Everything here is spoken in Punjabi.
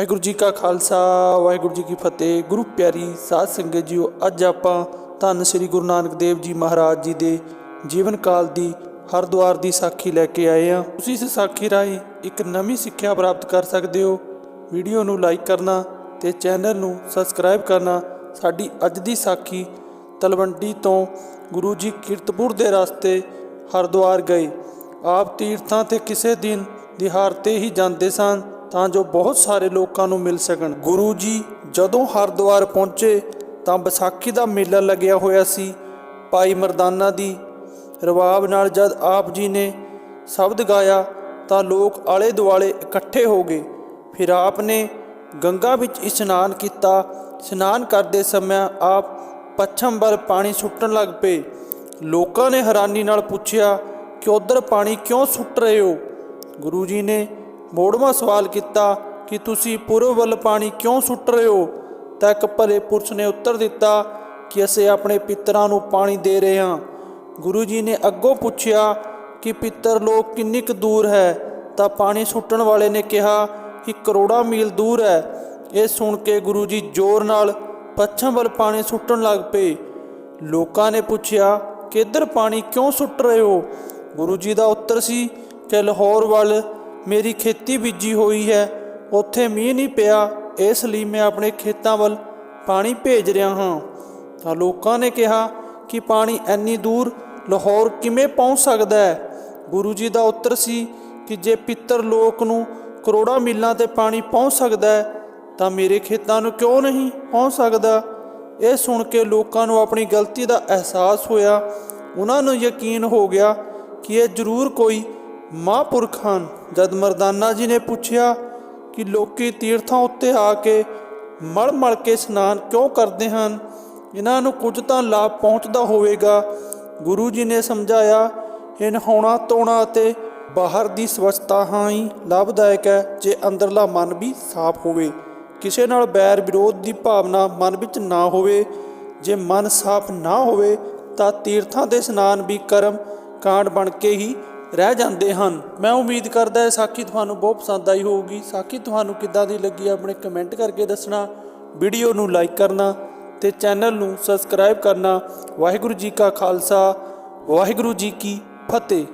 ਵਾਹਿਗੁਰੂ ਜੀ ਕਾ ਖਾਲਸਾ, ਵਾਹਿਗੁਰੂ ਜੀ ਕੀ ਫਤਿਹ। ਗੁਰੂ ਪਿਆਰੀ ਸਾਧ ਸੰਗਤ ਜੀਓ, ਅੱਜ ਆਪਾਂ ਧੰਨ ਸ੍ਰੀ ਗੁਰੂ ਨਾਨਕ ਦੇਵ ਜੀ ਮਹਾਰਾਜ ਜੀ ਦੇ ਜੀਵਨ ਕਾਲ ਦੀ ਹਰਦੁਆਰ ਦੀ ਸਾਖੀ ਲੈ ਕੇ ਆਏ ਹਾਂ। ਤੁਸੀਂ ਇਸ ਸਾਖੀ ਰਾਹੀਂ ਇੱਕ ਨਵੀਂ ਸਿੱਖਿਆ ਪ੍ਰਾਪਤ ਕਰ ਸਕਦੇ ਹੋ। ਵੀਡੀਓ ਨੂੰ ਲਾਈਕ ਕਰਨਾ ਤੇ ਚੈਨਲ ਨੂੰ ਸਬਸਕ੍ਰਾਈਬ ਕਰਨਾ। ਸਾਡੀ ਅੱਜ ਦੀ ਸਾਖੀ ਤਲਵੰਡੀ ਤੋਂ ਗੁਰੂ ਜੀ ਕੀਰਤਪੁਰ ਦੇ ਰਸਤੇ ਹਰਦੁਆਰ ਗਏ। ਆਪ ਤੀਰਥਾਂ ਤੇ ਕਿਸੇ ਦਿਨ ਦਿਹਾੜ ਤੇ ਹੀ ਜਾਂਦੇ ਸਨ। ਤਾਂ ਜੋ ਬਹੁਤ ਸਾਰੇ ਲੋਕਾਂ ਨੂੰ ਮਿਲ ਸਕਣ। ਗੁਰੂ ਜੀ ਜਦੋਂ ਹਰਦੁਆਰ ਪਹੁੰਚੇ ਤਾਂ ਵਿਸਾਖੀ ਦਾ ਮੇਲਾ ਲੱਗਿਆ ਹੋਇਆ ਸੀ। ਭਾਈ ਮਰਦਾਨਾ ਦੀ ਰਵਾਬ ਨਾਲ ਜਦ ਆਪ ਜੀ ਨੇ ਸ਼ਬਦ ਗਾਇਆ ਤਾਂ ਲੋਕ ਆਲੇ ਦੁਆਲੇ ਇਕੱਠੇ ਹੋ ਗਏ। ਫਿਰ ਆਪ ਨੇ ਗੰਗਾ ਵਿੱਚ ਇਸ਼ਨਾਨ ਕੀਤਾ। ਇਸ਼ਨਾਨ ਕਰਦੇ ਸਮੇਂ ਆਪ ਪੱਛਮ ਵੱਲ ਪਾਣੀ ਸੁੱਟਣ ਲੱਗ ਪਏ। ਲੋਕਾਂ ਨੇ ਹੈਰਾਨੀ ਨਾਲ ਪੁੱਛਿਆ, ਕਿ ਉਧਰ ਪਾਣੀ ਕਿਉਂ ਸੁੱਟ ਰਹੇ ਹੋ? ਗੁਰੂ ਜੀ ਨੇ ਮੋੜਵਾਂ ਸਵਾਲ ਕੀਤਾ ਕਿ ਤੁਸੀਂ ਪੂਰਬ ਵੱਲ ਪਾਣੀ ਕਿਉਂ ਸੁੱਟ ਰਹੇ ਹੋ? ਤਾਂ ਇੱਕ ਭਲੇ ਪੁਰਸ਼ ਨੇ ਉੱਤਰ ਦਿੱਤਾ ਕਿ ਅਸੀਂ ਆਪਣੇ ਪਿੱਤਰਾਂ ਨੂੰ ਪਾਣੀ ਦੇ ਰਹੇ ਹਾਂ। ਗੁਰੂ ਜੀ ਨੇ ਅੱਗੋਂ ਪੁੱਛਿਆ ਕਿ ਪਿੱਤਰ ਲੋਕ ਕਿੰਨੀ ਕੁ ਦੂਰ ਹੈ? ਤਾਂ ਪਾਣੀ ਸੁੱਟਣ ਵਾਲੇ ਨੇ ਕਿਹਾ ਕਿ ਕਰੋੜਾਂ ਮੀਲ ਦੂਰ ਹੈ। ਇਹ ਸੁਣ ਕੇ ਗੁਰੂ ਜੀ ਜ਼ੋਰ ਨਾਲ ਪੱਛਮ ਵੱਲ ਪਾਣੀ ਸੁੱਟਣ ਲੱਗ ਪਏ। ਲੋਕਾਂ ਨੇ ਪੁੱਛਿਆ ਕਿ ਇੱਧਰ ਪਾਣੀ ਕਿਉਂ ਸੁੱਟ ਰਹੇ ਹੋ? ਗੁਰੂ ਜੀ ਦਾ ਉੱਤਰ ਸੀ ਕਿ ਲਾਹੌਰ ਵੱਲ ਮੇਰੀ ਖੇਤੀ ਬੀਜੀ ਹੋਈ ਹੈ। ਉੱਥੇ ਮੀਂਹ ਨਹੀਂ ਪਿਆ, ਇਸ ਲਈ ਮੈਂ ਆਪਣੇ ਖੇਤਾਂ ਵੱਲ ਪਾਣੀ ਭੇਜ ਰਿਹਾ ਹਾਂ। ਤਾਂ ਲੋਕਾਂ ਨੇ ਕਿਹਾ ਕਿ ਪਾਣੀ ਇੰਨੀ ਦੂਰ ਲਾਹੌਰ ਕਿਵੇਂ ਪਹੁੰਚ ਸਕਦਾ ਹੈ? ਗੁਰੂ ਜੀ ਦਾ ਉੱਤਰ ਸੀ ਕਿ ਜੇ ਪਿੱਤਰ ਲੋਕ ਨੂੰ ਕਰੋੜਾਂ ਮੀਲਾਂ ਤੇ ਪਾਣੀ ਪਹੁੰਚ ਸਕਦਾ ਹੈ, ਤਾਂ ਮੇਰੇ ਖੇਤਾਂ ਨੂੰ ਕਿਉਂ ਨਹੀਂ ਪਹੁੰਚ ਸਕਦਾ? ਇਹ ਸੁਣ ਕੇ ਲੋਕਾਂ ਨੂੰ ਆਪਣੀ ਗਲਤੀ ਦਾ ਅਹਿਸਾਸ ਹੋਇਆ। ਉਹਨਾਂ ਨੂੰ ਯਕੀਨ ਹੋ ਗਿਆ ਕਿ ਇਹ ਜ਼ਰੂਰ ਕੋਈ ਮਹਾਂਪੁਰਖ ਹਨ ਜਦ ਮਰਦਾਨਾ ਜੀ ਨੇ ਪੁੱਛਿਆ ਕਿ ਲੋਕੀ ਤੀਰਥਾਂ ਉੱਤੇ ਆ ਕੇ ਮਲ ਮਲ ਕੇ ਇਸ਼ਨਾਨ ਕਿਉਂ ਕਰਦੇ ਹਨ? ਇਹਨਾਂ ਨੂੰ ਕੁਝ ਤਾਂ ਲਾਭ ਪਹੁੰਚਦਾ ਹੋਵੇਗਾ। ਗੁਰੂ ਜੀ ਨੇ ਸਮਝਾਇਆ ਇਹ ਨਹਾਉਣਾ ਧੋਣਾ ਅਤੇ ਬਾਹਰ ਦੀ ਸਵੱਛਤਾ ਹਾਂ ਹੀ ਲਾਭਦਾਇਕ ਹੈ, ਜੇ ਅੰਦਰਲਾ ਮਨ ਵੀ ਸਾਫ਼ ਹੋਵੇ। ਕਿਸੇ ਨਾਲ ਬੈਰ ਵਿਰੋਧ ਦੀ ਭਾਵਨਾ ਮਨ ਵਿੱਚ ਨਾ ਹੋਵੇ। ਜੇ ਮਨ ਸਾਫ਼ ਨਾ ਹੋਵੇ, ਤਾਂ ਤੀਰਥਾਂ ਦੇ ਇਸ਼ਨਾਨ ਵੀ ਕਰਮ ਕਾਂਡ ਬਣ ਕੇ ਹੀ ਰਹਿ ਜਾਂਦੇ ਹਨ। ਮੈਂ ਉਮੀਦ ਕਰਦਾ ਹਾਂ ਸਾਖੀ ਤੁਹਾਨੂੰ ਬਹੁਤ ਪਸੰਦ ਆਈ ਹੋਊਗੀ। ਸਾਖੀ, ਤੁਹਾਨੂੰ ਕਿੱਦਾਂ ਦੀ ਲੱਗੀ ਆਪਣੇ ਕਮੈਂਟ ਕਰਕੇ ਦੱਸਣਾ। ਵੀਡੀਓ ਨੂੰ ਲਾਈਕ ਕਰਨਾ ਤੇ ਚੈਨਲ ਨੂੰ ਸਬਸਕ੍ਰਾਈਬ ਕਰਨਾ। ਵਾਹਿਗੁਰੂ ਜੀ ਕਾ ਖਾਲਸਾ, ਵਾਹਿਗੁਰੂ ਜੀ ਕੀ ਫਤਿਹ।